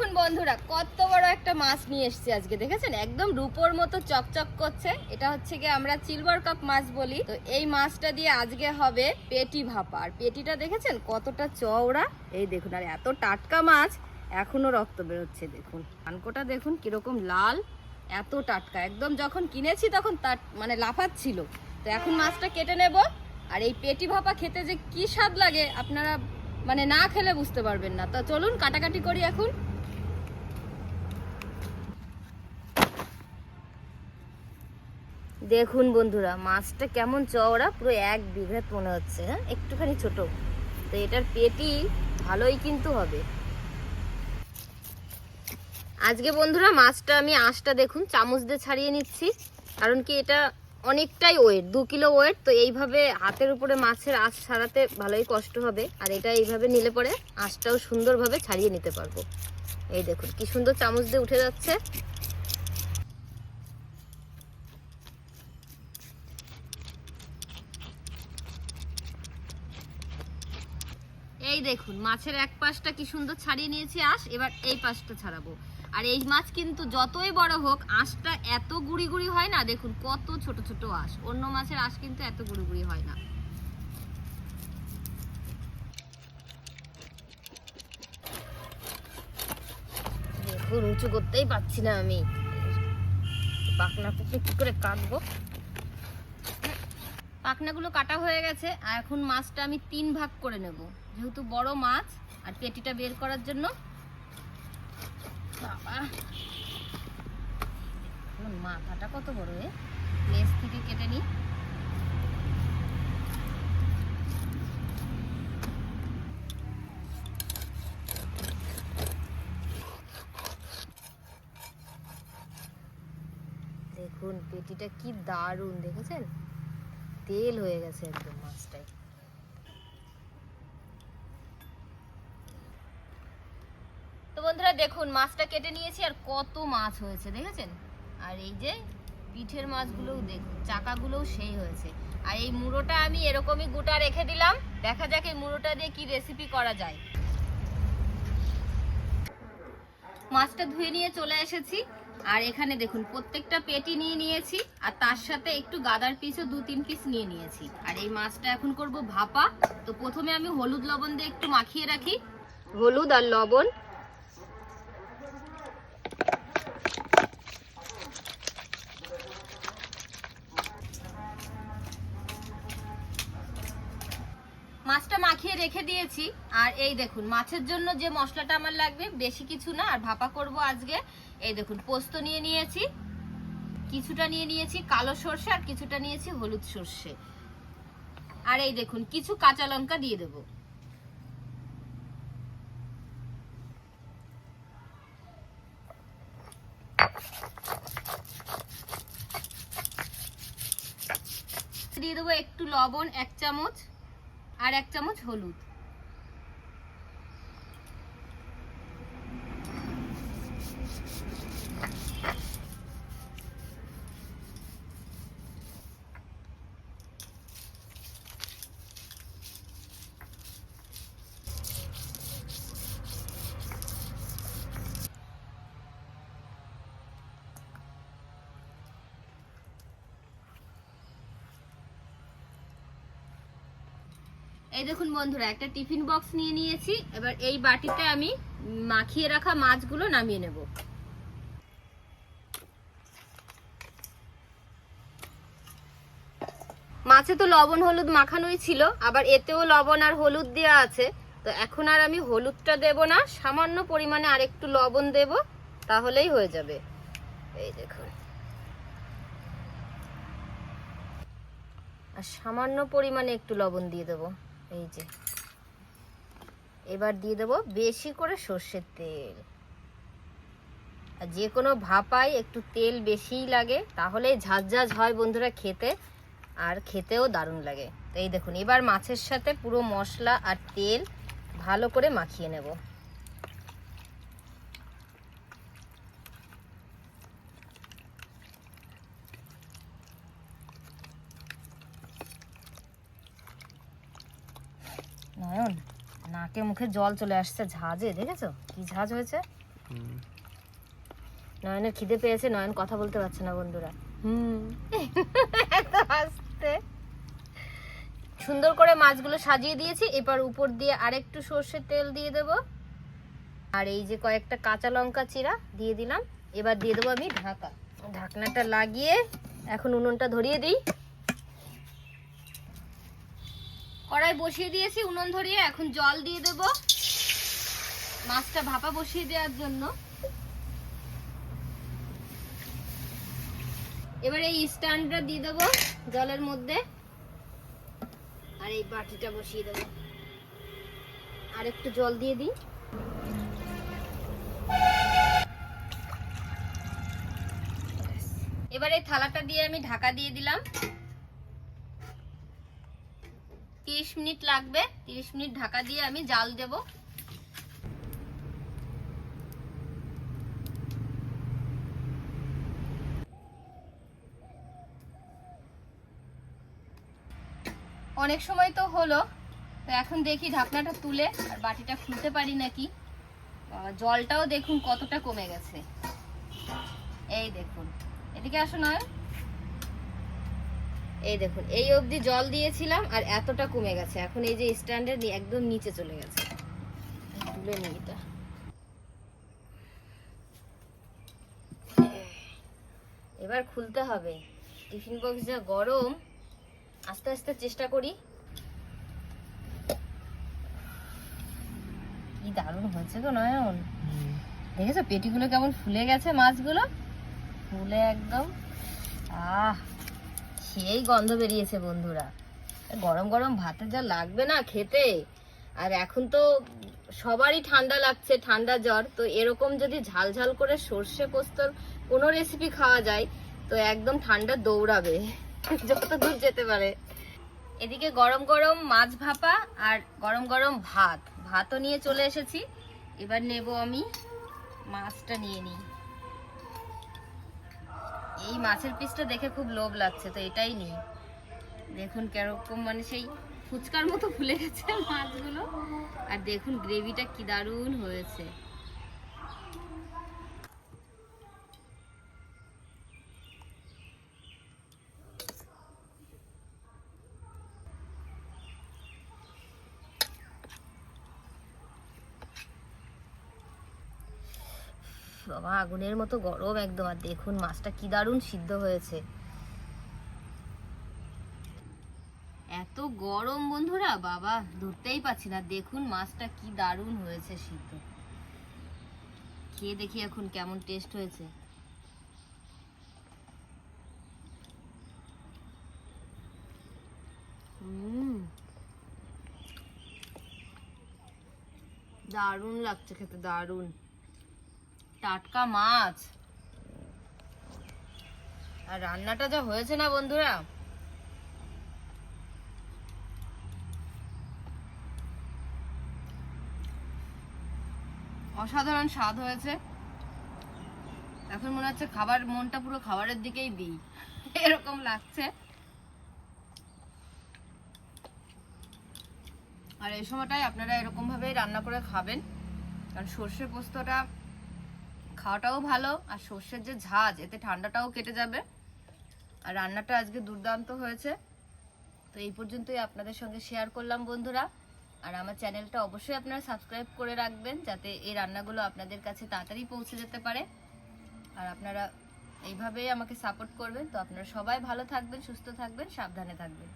দেখুন বন্ধুরা, কত বড় একটা মাছ নিয়ে এসেছি আজকে, দেখেছেন? একদম রূপোর মতো চকচক করছে। এটা হচ্ছে কি আমরা সিলভার কাপ মাছ বলি। তো এই মাছটা দিয়ে আজকে হবে পেটি ভাপা। আর পেটিটা দেখেছেন কতটা চওড়া? এই দেখুন, আর এত টাটকা মাছ, এখনও রক্ত বেরোচ্ছে, দেখুন। কানকোটা দেখুন কীরকম লাল, এত টাটকা। একদম যখন কিনেছি তখন তার মানে লাফাচ্ছিল। তো এখন মাছটা কেটে নেব। আর এই পেটি ভাপা খেতে যে কি স্বাদ লাগে, আপনারা মানে না খেলে বুঝতে পারবেন না। তো চলুন, কাটাকাটি করি এখন। দেখুন বন্ধুরা, মাছটা কেমন চওড়া, পুরো এক বিঘাত মনে হচ্ছে হ্যাঁ? একটুখানি ছোট। তো এটার পেটি ভালোই কিন্তু হবে। আজকে বন্ধুরা, মাছটা আমি আঁশটা দেখুন, চামচ দিয়ে ছাড়িয়ে নিচ্ছি। কারণ কি এটা অনেকটাই ওয়েট দু কিলো ওয়েট তো এইভাবে হাতের উপরে মাছের আঁশ ছাড়াতে ভালোই কষ্ট হবে। আর এটা এইভাবে নিলে পরে আঁশটাও সুন্দরভাবে ছাড়িয়ে নিতে পারব। এই দেখুন, কি সুন্দর চামচ দিয়ে উঠে যাচ্ছে। এই দেখুন, মাছের এক পাশটা কি সুন্দর ছাড়িয়ে নিয়েছি আঁশ, এবার এই পাশটা ছাড়াবো। আর এই মাছ কিন্তু যতই বড় হোক, আঁশটা এত গুড়ি গুড়ি হয় না, দেখুন কত ছোট ছোট আঁশ। অন্য মাছের আঁশ কিন্তু এত গুড়ি গুড়ি হয় না। দেখুন, উঁচু করতেই পারছি না আমি। পাখনা পুকনি কি করে কাটবো? পাখনাগুলো কাটা হয়ে গেছে, আর এখন মাছটা আমি তিন ভাগ করে নেব। যেহেতু বড় মাছ আর পেটিটা বের করার জন্য। বাবা। মাথাটা কত বড় এ। লেজ থেকে কেটে নিই। দেখুন, পেটিটা কি দারুণ, দেখেছেন? তেল হয়ে গেছে একদম মাছটাই তো বন্ধুরা দেখুন, মাছটা কেটে নিয়েছি আর কত মাছ হয়েছে, দেখেছেন? আর এই যে পিঠের মাছগুলোও দেখুন, চাকাগুলোও সেই হয়েছে। আর এই মুড়োটা আমি এরকমই গোটা রেখে দিলাম। দেখা যাক এই মুড়োটা দিয়ে কি রেসিপি করা যায়। মাছটা ধুয়ে নিয়ে চলে এসেছি। আর এখানে দেখুন, প্রত্যেকটা পেটি নিয়ে নিয়েছি, আর তার সাথে একটু গাদার পিসও দু তিন পিস নিয়ে নিয়েছি। আর এই মাছটা এখন করব ভাপা। তো প্রথমে আমি হলুদ লবণ দিয়ে একটু মাখিয়ে রাখি। হলুদ আর লবণ। মাছটা মাখিয়ে রেখে দিয়েছি। আর এই দেখুন, মাছের জন্য যে মশলাটা আমার লাগবে, বেশি কিছু না, আর ভাপা করব আজকে। এই দেখুন, পোস্ত নিয়ে নিয়েছি, কিছুটা নিয়ে নিয়েছি কালো সর্ষে, আর কিছুটা নিয়েছি হলুদ সর্ষে। আর এই দেখুন, কিছু কাঁচা লঙ্কা দিয়ে দেব। দিয়ে দেবো একটু লবণ, এক চামচ। আর এক চামচ হলুদ। এই দেখুন বন্ধুরা, একটা টিফিন বক্স নিয়ে নিয়েছি। এবার এই বাটিতে আমি মাখিয়ে রাখা মাছগুলো নামিয়ে নেব। মাছে তো লবণ হলুদ মাখানোই ছিল, আবার এতেও লবণ আর হলুদ দেওয়া আছে। তো এখন আর আমি হলুদটা দেব না, সামান্য পরিমাণে আরেকটু লবণ দেব, তাহলেই হয়ে যাবে। এই দেখুন। আর সামান্য পরিমাণে একটু লবণ দিয়ে দেবো। এই যে। এবার দিয়ে দেবো বেশি করে সর্ষের তেল। আর যে কোনো ভাপায় একটু তেল বেশিই লাগে, তাহলে ঝাঁঝাঝ হয় বন্ধুরা খেতে, আর খেতেও দারুণ লাগে। তো এই দেখুন, এবার মাছের সাথে পুরো মশলা আর তেল ভালো করে মাখিয়ে নেব। নয়ন নাকে মুখে জল চলে আসছে ঝাঁজে দেখেছ? কি ঝাঁজ হয়েছে? নয়নের খিদে পেয়েছে নয়ন কথা বলতে পারছে না বন্ধুরা। হুম। এত হাসতে। সুন্দর করে মাছগুলো সাজিয়ে দিয়েছি এবার উপর দিয়ে আরেকটু সর্ষের তেল দিয়ে দেব। আর এই যে কয়েকটা কাঁচা লঙ্কা চিরা দিয়ে দিলাম এবার দিয়ে দেবো আমি ঢাকা। ঢাকনাটা লাগিয়ে এখন উনুনটা ধরিয়ে দিই। কড়াই বসিয়ে দিয়েছি, উনুন ধরিয়ে এখন জল দিয়ে দেব। মাছটা ভাপা বসিয়ে দেওয়ার জন্য। এবার এই স্ট্যান্ডটা দিয়ে দেবো জলের মধ্যে। আর এই বাটিটা বসিয়ে দেবো। আর একটু জল দিয়ে দিই। এবার এই থালাটা দিয়ে আমি ঢাকা দিয়ে দিলাম। তিরিশ মিনিট লাগবে। তিরিশ মিনিট ঢাকা দিয়ে আমি জাল দেব। অনেক সময় তো হলো, তো এখন দেখি ঢাকনাটা তুলে আর বাটিটা খুলতে পারি নাকি। জলটাও দেখুন কতটা কমে গেছে। এই দেখুন। এদিকে আসো নয় এই দেখুন, এই অবধি জল দিয়েছিলাম আর এতটা কমে গেছে। এখন এই যে স্ট্যান্ডের একদম নিচে চলে গেছে। তুলে নিই এটা। এবার খুলতে হবে। টিফিন বক্স যা গরম, আস্তে আস্তে চেষ্টা করি। কি দারুণ হয়েছে গো নয়ন। দেখেছ, পেটিগুলো কেমন ফুলে গেছে মাছগুলো? ফুলে একদম। আহ! সেই গন্ধ বেরিয়েছে বন্ধুরা। গরম গরম ভাতে যা লাগবে না খেতে। আর এখন তো সবারই ঠান্ডা লাগছে, ঠান্ডা জ্বর। তো এরকম যদি ঝাল ঝাল করে সর্ষে পোস্তর কোনো রেসিপি খাওয়া যায়, তো একদম ঠান্ডা দৌড়াবে। যত দূর যেতে পারে। এদিকে গরম গরম মাছ ভাপা আর গরম গরম ভাত। ভাতও নিয়ে চলে এসেছি। এবার নেব আমি মাছটা নিয়ে নিই। এই মাছের পিসটা দেখে খুব লোভ লাগছে, তো এটাই নেই। দেখুন কেরকম মানে সেই ফুচকার মতো ফুলে গেছে মাছগুলো। আর দেখুন গ্রেভিটা কি দারুণ হয়েছে। বাবা, আগুনের মতো গরম একদম। আর দেখুন, মাছটা কি দারুণ সিদ্ধ হয়েছে। এত গরম বন্ধুরা, বাবা, ধরতেই পাচ্ছি না। দেখুন, মাছটা কি দারুণ হয়েছে সিদ্ধ। খেয়ে দেখি এখন কেমন টেস্ট হয়েছে। দারুণ লাগছে খেতে, দারুণ। টাটকা মাছ। আর রান্নাটা যা হয়েছে না বন্ধুরা? অসাধারণ স্বাদ হয়েছে। এখন মনে হচ্ছে খাবার, মনটা পুরো খাবারের দিকেই দিই। এরকম লাগছে। আর এই সময়টাই আপনারা এরকম ভাবে রান্না করে খাবেন। কারণ সর্ষে পোস্তটা খাওয়াটাও ভালো, আর সর্ষের যে ঝাঁজ, এতে ঠান্ডাটাও কেটে যাবে। আর রান্নাটা আজকে দুর্দান্ত হয়েছে। তো এই পর্যন্তই আপনাদের সঙ্গে শেয়ার করলাম, বন্ধুরা। আর আমার চ্যানেলটা অবশ্যই আপনারা সাবস্ক্রাইব করে রাখবেন, যাতে এই রান্নাগুলো আপনাদের কাছে তাড়াতাড়ি পৌঁছে যেতে পারে। আর আপনারা এইভাবেই আমাকে সাপোর্ট করবেন। তো আপনারা সবাই ভালো থাকবেন, সুস্থ থাকবেন, সাবধানে থাকবেন।